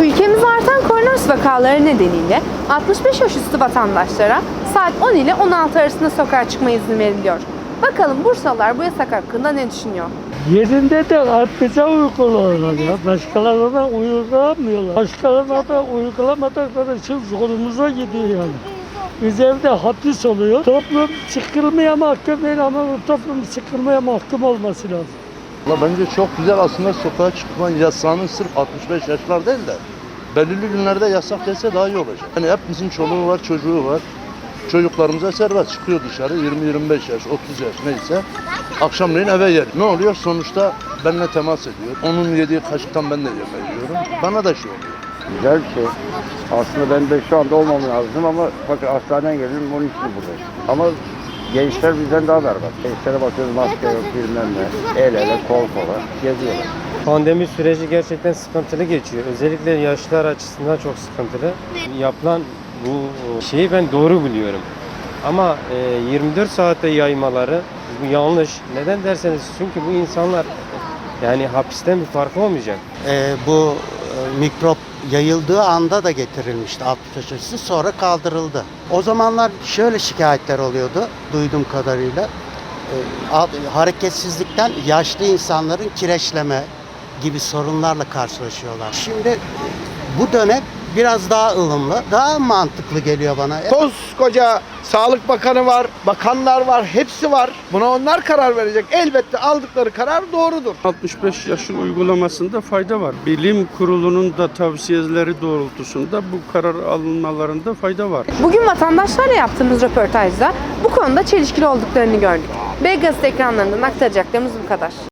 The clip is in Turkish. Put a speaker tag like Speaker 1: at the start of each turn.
Speaker 1: Ülkemizde artan koronavirüs vakaları nedeniyle 65 yaş üstü vatandaşlara saat 10 ile 16 arasında sokağa çıkma izni veriliyor. Bakalım Bursalılar bu yasak hakkında ne düşünüyor?
Speaker 2: Yerinde de herkese uyguluyorlar ya. Başkalarına uygulamıyorlar. Başkalarına da uygulamadıkları için zorumuza gidiyor yani. Biz evde hapis oluyor. Toplum sıkılmaya mahkum değil ama toplum sıkılmaya mahkum olması lazım.
Speaker 3: Valla bence çok güzel aslında sokağa çıkma yasağının sırf 65 yaşlar değil de belirli günlerde yasak dese daha iyi olacak. Yani hepimizin çoluğu var, çocuğu var. Çocuklarımıza serbest çıkıyor dışarı 20-25 yaş, 30 yaş neyse. Akşamleyin eve yer. Ne oluyor? Sonuçta benimle temas ediyor. Onun yediği kaşıktan ben de yemeği yiyorum. Bana da şey oluyor.
Speaker 4: Güzel bir şey. Aslında ben de şu anda olmam lazım ama bakın hastaneden geldim onun için buradayım. Ama gençler bizden daha berbat. Gençlere bakıyoruz maske yok bilmem ne. El ele kol kola geziyorlar.
Speaker 5: Pandemi süreci gerçekten sıkıntılı geçiyor. Özellikle yaşlılar açısından çok sıkıntılı. Yapılan bu şeyi ben doğru biliyorum. Ama e, 24 saatte yaymaları bu yanlış. Neden derseniz çünkü bu insanlar yani hapisten bir farkı olmayacak.
Speaker 6: Ee, bu e, mikrop yayıldığı anda da getirilmişti 65 aşısı sonra kaldırıldı. O zamanlar şöyle şikayetler oluyordu duyduğum kadarıyla. Ee, hareketsizlikten yaşlı insanların kireçleme gibi sorunlarla karşılaşıyorlar. Şimdi bu dönem biraz daha ılımlı, daha mantıklı geliyor bana.
Speaker 7: Koskoca Sağlık Bakanı var, bakanlar var, hepsi var. Buna onlar karar verecek. Elbette aldıkları karar doğrudur.
Speaker 8: 65 yaşın uygulamasında fayda var. Bilim kurulunun da tavsiyeleri doğrultusunda bu karar alınmalarında fayda var.
Speaker 1: Bugün vatandaşlarla yaptığımız röportajda bu konuda çelişkili olduklarını gördük. B Gazete ekranlarından aktaracaklarımız bu kadar.